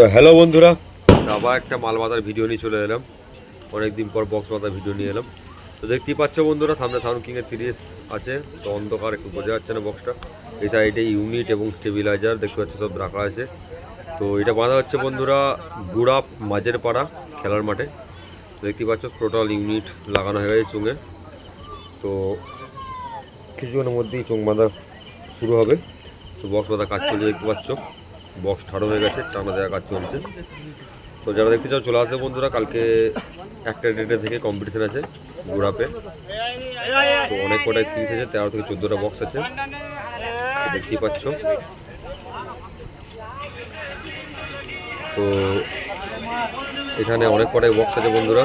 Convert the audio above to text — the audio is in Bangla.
তো হ্যালো বন্ধুরা। আবার একটা মাল বাঁধার ভিডিও নিয়ে চলে এলাম। অনেকদিন পর বক্স বাঁধার ভিডিও নিয়ে এলাম। তো দেখতেই পাচ্ছ বন্ধুরা, সামনে সাউন্ড কিংয়ের তিরিশ আছে। তো অন্ধকার, একটু বোঝা যাচ্ছে না বক্সটা এই সাইডে ইউনিট এবং স্টেবিলাইজার দেখতে পাচ্ছ সব রাখা আছে। তো এটা বাঁধা হচ্ছে বন্ধুরা গুড়া মাঝের পাড়া খেলার মাঠে। দেখতেই পাচ্ছ টোটাল ইউনিট লাগানো হয়ে গেছে চুঙে। তো কিছুক্ষণের মধ্যেই চোখ বাঁধা শুরু হবে। তো বক্স বাঁধা কাজ চলছে, দেখতে পাচ্ছ। বক্স ঠাড়ো হয়ে গেছে টানা দেওয়া কাজ চলছে তো যারা দেখতে চাও চলে আসবে বন্ধুরা কালকে একটা ডেটে থেকে কম্পিটিশন আছে গুড়াপে তো অনেক কটা তিরিশ আছে তেরো থেকে চোদ্দোটা বক্স আছে দেখতেই পাচ্ছ তো এখানে অনেক কটাই বক্স আছে বন্ধুরা